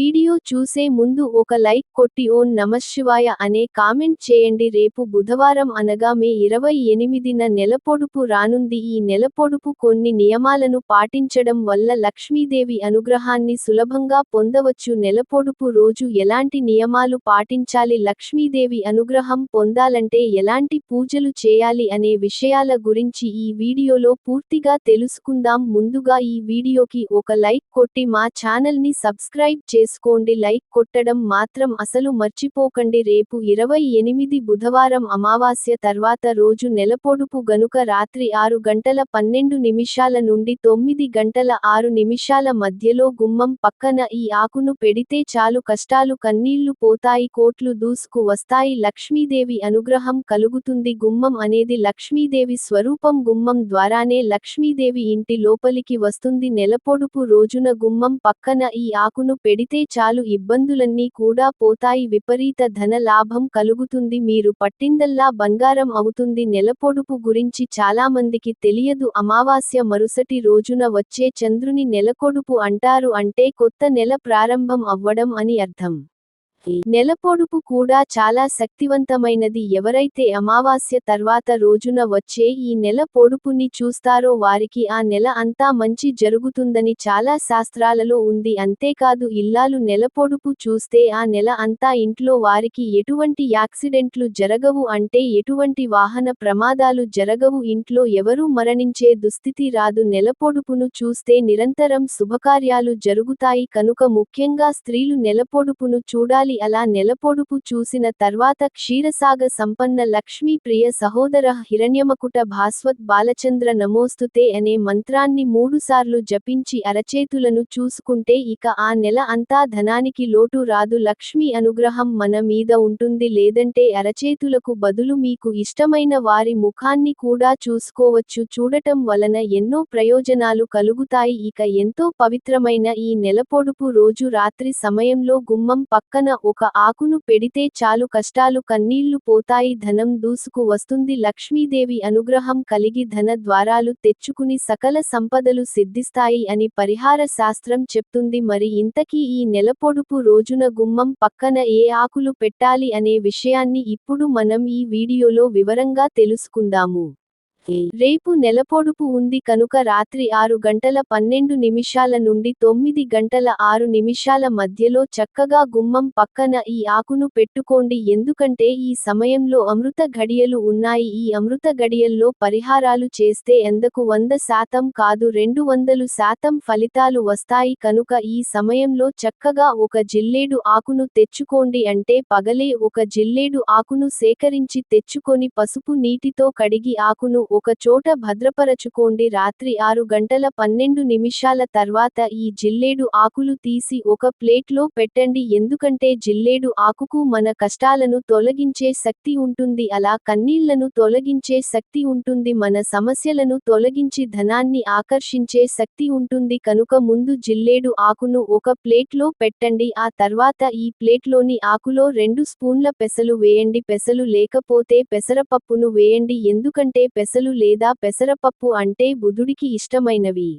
Video video చూసే ముందు ఒక లైక్ కొట్టి ఓం నమశివాయ అనే కామెంట్ చేయండి. రేపు బుధవారం అనగా మే ఇరవై ఎనిమిదిన నెలపొడుపు రానుంది. ఈ నెలపొడుపు కొన్ని నియమాలను పాటించడం వల్ల లక్ష్మీదేవి అనుగ్రహాన్ని సులభంగా పొందవచ్చు. నెలపొడుపు రోజు ఎలాంటి నియమాలు పాటించాలి? లక్ష్మీదేవి అనుగ్రహం పొందాలంటే ఎలాంటి పూజలు చేయాలి అనే విషయాల గురించి ఈ వీడియోలో పూర్తిగా తెలుసుకుందాం. ముందుగా ఈ వీడియోకి ఒక లైక్ కొట్టి మా ఛానల్ని సబ్స్క్రైబ్ చేసుకోండి. లైక్ కొట్టడం మాత్రం అసలు మర్చిపోకండి. రేపు ఇరవై ఎనిమిది బుధవారం అమావాస్య తర్వాత రోజు నెలపొడుపు గనుక రాత్రి ఆరు గంటల పన్నెండు నిమిషాల నుండి తొమ్మిది గంటల ఆరు నిమిషాల మధ్యలో గుమ్మం పక్కన ఈ ఆకును పెడితే చాలు కష్టాలు కన్నీళ్ళు పోతాయి. కోట్లు దూసుకు వస్తాయి. లక్ష్మీదేవి అనుగ్రహం కలుగుతుంది. గుమ్మం అనేది లక్ష్మీదేవి స్వరూపం. గుమ్మం ద్వారానే లక్ష్మీదేవి ఇంటి లోపలికి వస్తుంది. నెలపొడుపు రోజున గుమ్మం పక్కన ఈ ఆకును పెడితే చాలు ఇబ్బందులన్నీ కూడా పోతాయి. విపరీత ధన లాభం కలుగుతుంది. మీరు పట్టిందల్లా బంగారం అవుతుంది. నెలపొడుపు గురించి చాలామందికి తెలియదు. అమావాస్య మరుసటి రోజున వచ్చే చంద్రుని నెలకొడుపు అంటారు అంటే కొత్త నెల ప్రారంభం అవ్వడం అని అర్థం. నెలపొడుపు కూడా చాలా శక్తివంతమైనది. ఎవరైతే అమావాస్య తర్వాత రోజున వచ్చే ఈ నెల పొడుపుని చూస్తారో వారికి ఆ నెల అంతా మంచి జరుగుతుందని చాలా శాస్త్రాలలో ఉంది. అంతేకాదు ఇల్లాలు నెలపొడుపు చూస్తే ఆ నెల అంతా ఇంట్లో వారికి ఎటువంటి యాక్సిడెంట్లు జరగవు అంటే ఎటువంటి వాహన ప్రమాదాలు జరగవు. ఇంట్లో ఎవరూ మరణించే దుస్థితి రాదు. నెలపొడుపును చూస్తే నిరంతరం శుభకార్యాలు జరుగుతాయి. కనుక ముఖ్యంగా స్త్రీలు నెలపొడుపును చూడాలి. అలా నెలపొడుపు చూసిన తర్వాత క్షీరసాగ సంపన్న లక్ష్మీ ప్రియ సహోదర హిరణ్యమకుట భాస్వత్ బాలచంద్ర నమోస్తుతే అనే మంత్రాన్ని మూడుసార్లు జపించి అరచేతులను చూసుకుంటే ఇక ఆ నెల అంతా ధనానికి లోటు రాదు. లక్ష్మీ అనుగ్రహం మన మీద ఉంటుంది. లేదంటే అరచేతులకు బదులు మీకు ఇష్టమైన వారి ముఖాన్ని కూడా చూసుకోవచ్చు. చూడటం వలన ఎన్నో ప్రయోజనాలు కలుగుతాయి. ఇక ఎంతో పవిత్రమైన ఈ నెలపొడుపు రోజు రాత్రి సమయంలో గుమ్మం పక్కన ఒక ఆకును పెడితే చాలు కష్టాలు కన్నీళ్ళు పోతాయి ధనం దూసుకు వస్తుంది లక్ష్మీదేవి అనుగ్రహం కలిగి ధన ద్వారాలు తెచ్చుకుని సకల సంపదలు సిద్ధిస్తాయి అని పరిహార శాస్త్రం చెప్తుంది. మరి ఇంతకీ ఈ నెలపొడుపు రోజున గుమ్మం పక్కన ఏ ఆకులు పెట్టాలి అనే విషయాన్ని ఇప్పుడు మనం ఈ వీడియోలో వివరంగా తెలుసుకుందాము. రేపు నెలపొడుపు ఉంది కనుక రాత్రి ఆరు గంటల పన్నెండు నిమిషాల నుండి తొమ్మిది గంటల ఆరు నిమిషాల మధ్యలో చక్కగా గుమ్మం పక్కన ఈ ఆకును పెట్టుకోండి. ఎందుకంటే ఈ సమయంలో అమృత ఘడియలు ఉన్నాయి. ఈ అమృత గడియల్లో పరిహారాలు చేస్తే ఎందుకు వంద శాతం కాదు రెండు వందలు శాతం ఫలితాలు వస్తాయి. కనుక ఈ సమయంలో చక్కగా ఒక జిల్లేడు ఆకును తెచ్చుకోండి. అంటే పగలే ఒక జిల్లేడు ఆకును సేకరించి తెచ్చుకొని పసుపు నీటితో కడిగి ఆకును ఒక చోట భద్రపరచుకోండి. రాత్రి ఆరు గంటల పన్నెండు నిమిషాల తర్వాత ఈ జిల్లేడు ఆకులు తీసి ఒక ప్లేట్లో పెట్టండి. ఎందుకంటే జిల్లేడు ఆకుకు మన కష్టాలను తొలగించే శక్తి ఉంటుంది. అలా కన్నీళ్ళను తొలగించే శక్తి ఉంటుంది. మన సమస్యలను తొలగించి ధనాన్ని ఆకర్షించే శక్తి ఉంటుంది. కనుక ముందు జిల్లేడు ఆకును ఒక ప్లేట్లో పెట్టండి. ఆ తర్వాత ఈ ప్లేట్లోని ఆకులో రెండు స్పూన్ల పెసలు వేయండి. పెసలు లేకపోతే పెసరపప్పును వేయండి. ఎందుకంటే పెసలు లేదా పెసరపప్పు అంటే బుధుడికి ఇష్టమైనవి.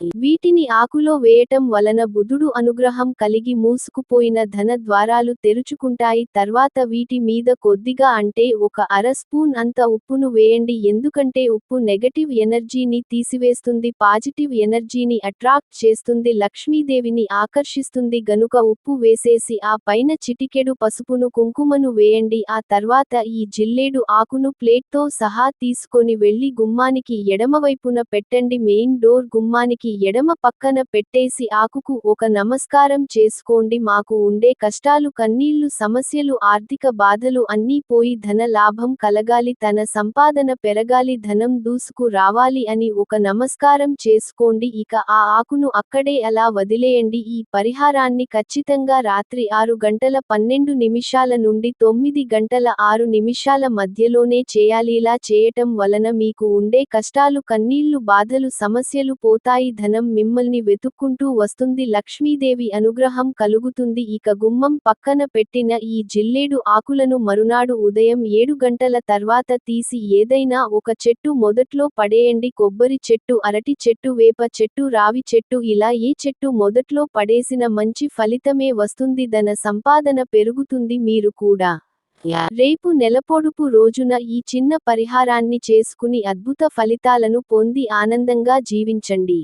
వీటిని ఆకులో వేయటం వలన బుధుడు అనుగ్రహం కలిగి మూసుకుపోయిన ధన ద్వారాలు తెరుచుకుంటాయి. తర్వాత వీటి మీద కొద్దిగా అంటే ఒక అర స్పూన్ అంత ఉప్పును వేయండి. ఎందుకంటే ఉప్పు నెగటివ్ ఎనర్జీని తీసివేస్తుంది పాజిటివ్ ఎనర్జీని అట్రాక్ట్ చేస్తుంది లక్ష్మీదేవిని ఆకర్షిస్తుంది. గనుక ఉప్పు వేసేసి ఆ పైన చిటికెడు పసుపును కుంకుమను వేయండి. ఆ తర్వాత ఈ జిల్లేడు ఆకును ప్లేట్తో సహా తీసుకొని వెళ్ళి గుమ్మానికి ఎడమవైపున పెట్టండి. మెయిన్ డోర్ గుమ్మానికి ఎడమ పక్కన పెట్టేసి ఆకుకు ఒక నమస్కారం చేసుకోండి. మాకు ఉండే కష్టాలు కన్నీళ్ళు సమస్యలు ఆర్థిక బాధలు అన్నీ పోయి ధన లాభం కలగాలి. తన సంపాదన పెరగాలి. ధనం దూసుకు రావాలి అని ఒక నమస్కారం చేసుకోండి. ఇక ఆ ఆకును అక్కడే అలా వదిలేయండి. ఈ పరిహారాన్ని ఖచ్చితంగా రాత్రి ఆరు గంటల పన్నెండు నిమిషాల నుండి తొమ్మిది గంటల ఆరు నిమిషాల మధ్యలోనే చేయాలి. ఇలా చేయటం వలన మీకు ఉండే కష్టాలు కన్నీళ్ళు బాధలు సమస్యలు పోతాయి. ధనం మిమ్మల్ని వెతుక్కుంటూ వస్తుంది. లక్ష్మీదేవి అనుగ్రహం కలుగుతుంది. ఇక గుమ్మం పక్కన పెట్టిన ఈ జిల్లేడు ఆకులను మరునాడు ఉదయం ఏడు గంటల తర్వాత తీసి ఏదైనా ఒక చెట్టు మొదట్లో పడేయండి. కొబ్బరి చెట్టు అరటి చెట్టు వేప చెట్టు రావి చెట్టు ఇలా ఏ చెట్టు మొదట్లో పడేసిన మంచి ఫలితమే వస్తుంది. ధన సంపాదన పెరుగుతుంది మీరు కూడా. రేపు నెలపొడుపు రోజున ఈ చిన్న పరిహారాన్ని చేసుకుని అద్భుత ఫలితాలను పొంది ఆనందంగా జీవించండి.